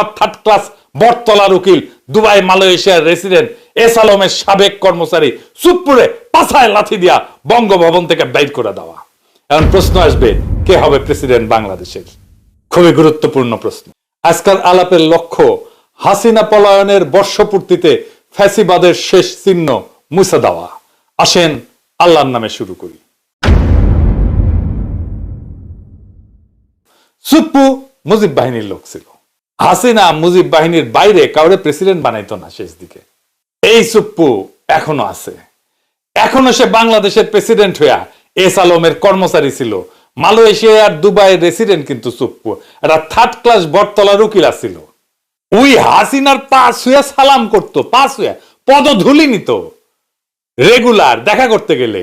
নেওয়া third class বটতলার উকিল, Dubai, মালয়েশিয়ার রেসিডেন্ট এস আলমের সাবেক কর্মচারী সুপুরে পাছায় লাথি দিয়া বঙ্গভবন থেকে বাইর করে দেওয়া। এখন প্রশ্ন আসবে, কে হবে প্রেসিডেন্ট বাংলাদেশের? খুবই গুরুত্বপূর্ণ প্রশ্ন। আজকাল আলাপের লক্ষ্য, হাসিনা পলায়নের বর্ষপূর্তিতে ফ্যাসিবাদের শেষ চিহ্ন মুছে দেওয়া। আসেন, আল্লাহর নামে শুরু করি। সুপ্পু মুজিব বাহিনীর লোক ছিল। হাসিনা মুজিব বাহিনীর বাইরে কাউরে প্রেসিডেন্ট বানাইতো না শেষ দিকে। এই সুপ্পু এখনও আছে। এখনও সে বাংলাদেশের প্রেসিডেন্ট হইয়া এস আলমের কর্মচারী ছিল। মালয়েশিয়া আর দুবাইয়ের রেসিডেন্ট কিন্তু সুপ্পু। একটা থার্ড ক্লাস বটতলার উকিল ছিল ওই হাসিনার পাশ হইয়া সালাম করতো, পাশ হইয়া পদধূলি নিত। রেগুলার দেখা করতে গেলে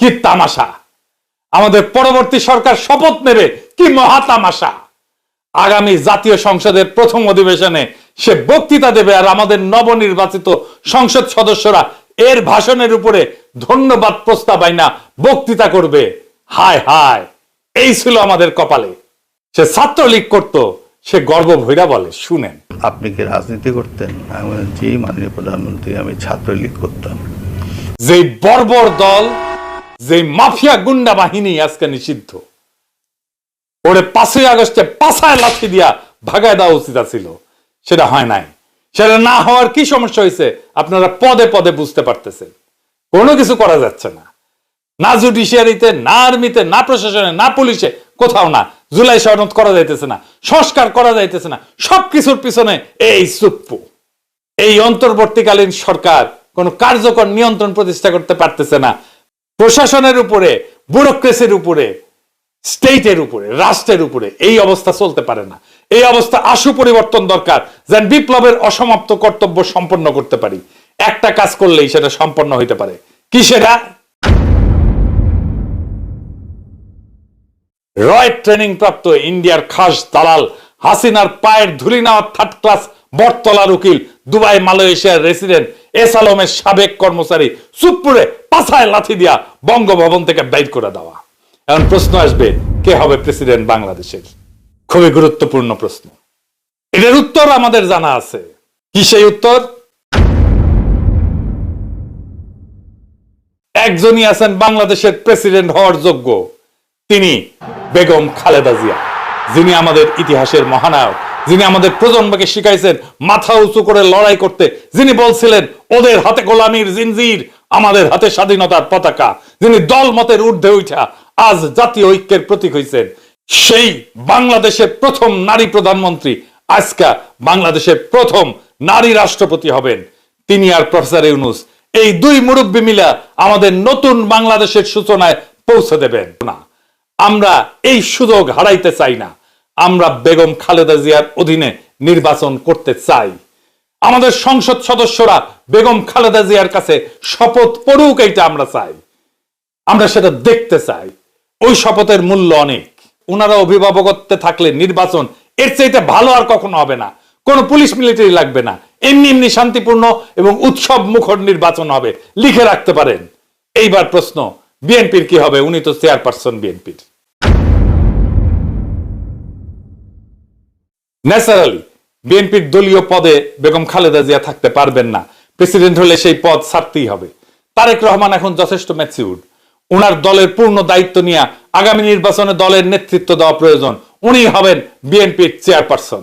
কি তামাশা? আমাদের পরবর্তী সরকার শপথ নেবে কি মহা তামাশা আগামী জাতীয় সংসদের প্রথম অধিবেশনে সে বক্তৃতা দেবে আর আমাদের নবনির্বাচিত সংসদ সদস্যরা এর ভাষণের উপরে ধন্যবাদ প্রস্তাব আইনা বক্তৃতা করবে। হায় হায় এই ছিল আমাদের কপালে। সে ছাত্রলীগ করত সে গর্ব ভৈরা বলে শুনেন। আপনি কি রাজনীতি করতেন? আমি জি মাননীয় প্রধানমন্ত্রী আমি ছাত্রলীগ করতাম। যে বর্বর দল যে মাফিয়া গুন্ডা বাহিনী আজকে নিষিদ্ধ। ওরে পাঁচই আগস্টে পাছায় লাথি দিয়া ভাগায় দেওয়া উচিত ছিল সেটা হয় নাই। সেটা না হওয়ার কি সমস্যা হয়েছে আপনারা পদে পদে বুঝতে পারতেছেন। কোনো কিছু করা যাচ্ছে না। না জুডিশিয়ারিতে, না আর্মিতে, না প্রশাসনে, না পুলিশে, কোথাও না। জুলাই সনদ করা যাইতেছে না, সংস্কার করা যাইতেছে না। সবকিছুর পিছনে এই সুপ্পু এই অন্তর্বর্তীকালীন সরকার কোন কার্যকর নিয়ন্ত্রণ প্রতিষ্ঠা করতে পারতেছে না। প্রশাসনের উপরে ব্যুরোক্রেসির উপরে স্টেটের উপরে, রাষ্ট্রের উপরে, এই অবস্থা চলতে পারে না। এই অবস্থা আশু পরিবর্তন দরকার, যেন বিপ্লবের অসমাপ্ত কর্তব্য সম্পন্ন করতে পারি। একটা কাজ করলেই সেটা সম্পন্ন হইতে পারে। কি সেটা রয় ট্রেনিং প্রাপ্ত ইন্ডিয়ার খাস দালাল, হাসিনার পায়ের ধুলি নেওয়া থার্ড ক্লাস বটতলার উকিল দুবাই, মালয়েশিয়ার রেসিডেন্ট এস আলমের সাবেক কর্মচারী সুপুরে পাছায় লাথি দিয়া বঙ্গভবন থেকে বাইর করে দেওয়া। এখন প্রশ্ন আসবে, কে হবে প্রেসিডেন্ট বাংলাদেশের? খুবই গুরুত্বপূর্ণ প্রশ্ন। এটার উত্তর আমাদের জানা আছে। কি সেই উত্তর? একজনই আছেন বাংলাদেশের প্রেসিডেন্ট হওয়ার যোগ্য। তিনি বেগম খালেদা জিয়া, যিনি আমাদের ইতিহাসের মহানায়ক। যিনি আমাদের প্রজন্মকে শিখাইছেন, মাথা উঁচু করে লড়াই করতে, যিনি বলছিলেন, ওদের হাতে গোলামীর জিনজির, আমাদের হাতে স্বাধীনতার পতাকা। যিনি দল মতের ঊর্ধ্বে উঠা আজ জাতীয় ঐক্যের প্রতীক হয়েছেন সেই বাংলাদেশের প্রথম নারী প্রধানমন্ত্রী আজকা বাংলাদেশের প্রথম নারী রাষ্ট্রপতি হবেন। তিনি আর প্রফেসর ইউনুস, এই দুই মুরব্বী মিলা আমাদের নতুন বাংলাদেশের সূচনায় পৌঁছে দেবেন। না, আমরা এই সুযোগ হারাইতে চাই না। আমরা বেগম খালেদা জিয়ার অধীনে নির্বাচন করতে চাই। আমাদের সংসদ সদস্যরা বেগম খালেদা জিয়ার কাছে শপথ পড়ুক এইটা আমরা চাই। আমরা সেটা দেখতে চাই। ওই শপথের মূল্য অনেক। ওনারা অভিভাবকত্বে থাকলে নির্বাচন এর চাইতে ভালো আর কখনো হবে না। কোন পুলিশ মিলিটারি লাগবে না। এমনি এমনি শান্তিপূর্ণ এবং উৎসব মুখর নির্বাচন হবে। লিখে রাখতে পারেন। এইবার প্রশ্ন, বিএনপির কি হবে? উনি তো চেয়ারপারসন বিএনপির। ন্যাচারালি বিএনপির দলীয় পদে বেগম খালেদা জিয়া থাকতে পারবেন না। প্রেসিডেন্ট হলে সেই পদ ছাড়তেই হবে। তারেক রহমান এখন যথেষ্ট ম্যাচিউর ওনার দলের পূর্ণ দায়িত্ব নিয়ে আগামী নির্বাচনে দলের নেতৃত্ব দেওয়া প্রয়োজন। উনি হবেন বিএনপির চেয়ারপারসন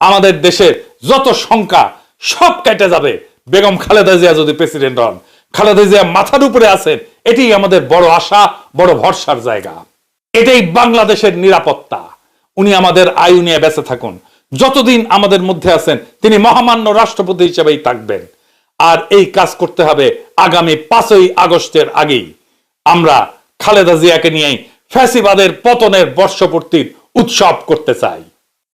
আমাদের দেশের যত সংখ্যা সব কেটে যাবে। বেগম খালেদা জিয়া যদি প্রেসিডেন্ট হন, খালেদা জিয়া মাথার উপরে আছেন এটি আমাদের বড় আশা, বড় ভরসার জায়গা। এটাই বাংলাদেশের নিরাপত্তা। উনি আমাদের আয়ু নিয়ে বেঁচে থাকুন। যতদিন আমাদের মধ্যে আছেন, তিনি মহামান্য রাষ্ট্রপতি হিসেবেই থাকবেন। আর এই কাজ করতে হবে আগামী পাঁচই আগস্টের আগেই। আমরা খালেদা জিয়াকে নিয়েই ফ্যাসিবাদের পতনের বর্ষপূর্তির উৎসব করতে চাই।